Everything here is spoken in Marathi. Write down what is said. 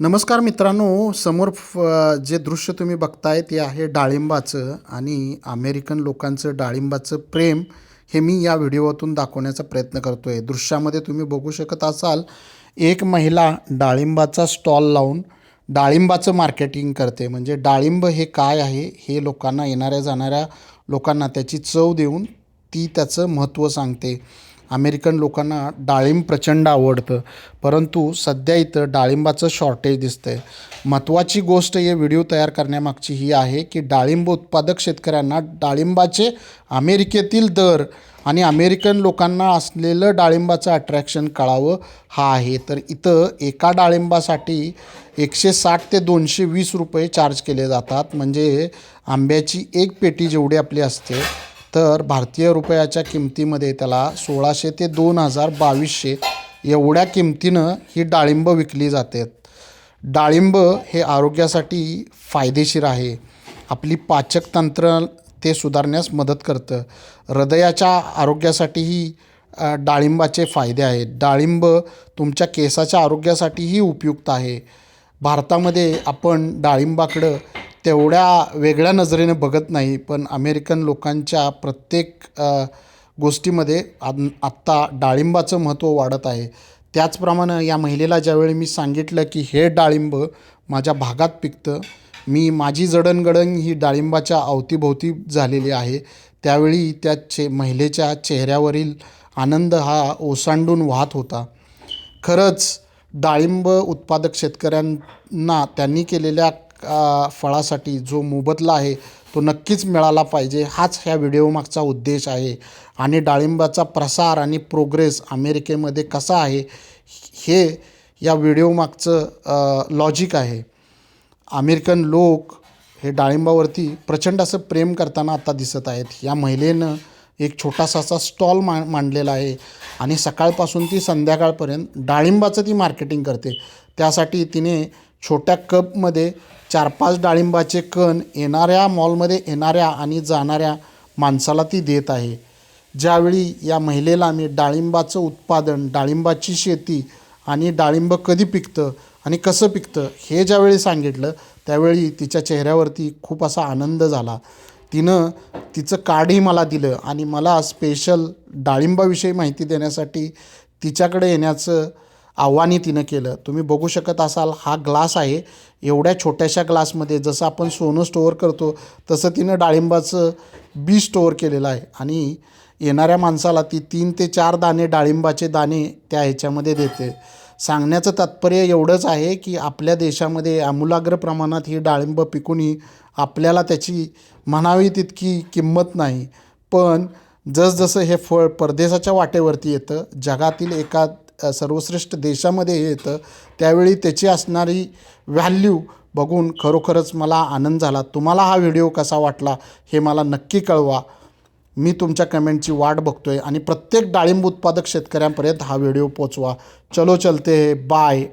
नमस्कार मित्रांनो समोर फ- जे दृश्य तुम्ही बघताय ते आहे डाळिंबाचं आणि अमेरिकन लोकांचं डाळिंबाचं प्रेम हे मी या व्हिडिओतून दाखवण्याचा प्रयत्न करतो आहे दृश्यामध्ये तुम्ही बघू शकत असाल एक महिला डाळिंबाचा स्टॉल लावून डाळिंबाचं मार्केटिंग करते. म्हणजे डाळिंब हे काय आहे हे लोकांना येणाऱ्या जाणाऱ्या लोकांना त्याची चव देऊन ती त्याचं महत्त्व सांगते. अमेरिकन लोकांना डाळिंब प्रचंड आवडतं. परंतु सध्या इथं डाळिंबाचं शॉर्टेज दिसतं आहे महत्त्वाची गोष्ट हे व्हिडिओ तयार करण्यामागची ही आहे की डाळिंब उत्पादक शेतकऱ्यांना डाळिंबाचे अमेरिकेतील दर आणि अमेरिकन लोकांना असलेलं डाळिंबाचं अट्रॅक्शन कळावं हा आहे. तर इथं एका डाळिंबासाठी एकशे साठ ते दोनशे वीस रुपये चार्ज केले जातात. म्हणजे आंब्याची एक पेटी जेवढी आपली असते तर भारतीय रुपयाच्या किमतीमध्ये त्याला सोळाशे ते दोन हजार बावीसशे एवढ्या किमतीनं ही डाळिंब विकली जाते. डाळिंब हे आरोग्यासाठी फायदेशीर आहे. आपली पाचक तंत्र ते सुधारण्यास मदत करतं. हृदयाच्या आरोग्यासाठीही डाळिंबाचे फायदे आहेत. डाळिंब तुमच्या केसाच्या आरोग्यासाठीही उपयुक्त आहे. भारतामध्ये आपण डाळिंबाकडं तेवढ्या वेगळ्या नजरेने बघत नाही पण अमेरिकन लोकांच्या प्रत्येक गोष्टीमध्ये आत्ता डाळिंबाचं महत्त्व वाढत आहे. त्याचप्रमाणे या महिलेला ज्यावेळी मी सांगितलं की हे डाळिंब माझ्या भागात पिकतं मी माझी जडणगडण ही डाळिंबाच्या अवतीभोवती झालेली आहे. त्यावेळी त्या चे महिलेच्या चेहऱ्यावरील आनंद हा ओसांडून वाहत होता. खरंच डाळिंब उत्पादक शेतकऱ्यांना त्यांनी केलेल्या फळासाठी जो मोबदला आहे तो नक्कीच मिळाला पाहिजे. हाच ह्या व्हिडिओमागचा उद्देश आहे. आणि डाळिंबाचा प्रसार आणि प्रोग्रेस अमेरिकेमध्ये कसा आहे हे या व्हिडिओमागचं लॉजिक आहे. अमेरिकन लोक हे डाळिंबावरती प्रचंड असं प्रेम करताना आता दिसत आहेत. या महिलेनं एक छोटासा असा स्टॉल मा मांडलेला आहे. आणि सकाळपासून ती संध्याकाळपर्यंत डाळिंबाचं ती मार्केटिंग करते. त्यासाठी तिने छोट्या कपमध्ये चार पाच डाळिंबाचे कण येणाऱ्या मॉलमध्ये येणाऱ्या आणि जाणाऱ्या माणसाला ती देत आहे. ज्यावेळी या महिलेला मी डाळिंबाचं उत्पादन डाळिंबाची शेती आणि डाळिंब कधी पिकतं आणि कसं पिकतं हे ज्यावेळी सांगितलं त्यावेळी तिच्या चेहऱ्यावरती खूप असा आनंद झाला. तिनं तिचं कार्डही मला दिलं आणि मला स्पेशल डाळिंबाविषयी माहिती देण्यासाठी तिच्याकडे येण्याचं आव्हानही तिनं केलं. तुम्ही बघू शकत असाल हा ग्लास आहे. एवढ्या छोट्याशा ग्लासमध्ये जसं आपण सोनं स्टोअर करतो तसं तिनं डाळिंबाचं बी स्टोअर केलेलं आहे. आणि येणाऱ्या माणसाला ती तीन ते चार दाणे डाळिंबाचे दाणे त्या ह्याच्यामध्ये देते. सांगण्याचं तात्पर्य एवढंच आहे की आपल्या देशामध्ये आमूलाग्र प्रमाणात ही डाळिंब पिकूनही आपल्याला त्याची म्हणावी तितकी किंमत नाही. पण जसजसं हे फळ परदेशाच्या वाटेवरती येतं जगातील एका सर्वश्रेष्ठ देशामध्ये हे येतं त्यावेळी त्याची असणारी व्हॅल्यू बघून खरोखरच मला आनंद झाला. तुम्हाला हा व्हिडिओ कसा वाटला हे मला नक्की कळवा. मी तुमच्या कमेंटची वाट बघतोय आणि प्रत्येक डाळिंब उत्पादक शेतकऱ्यांपर्यंत हा व्हिडिओ पोचवा. चलो चलते बाय.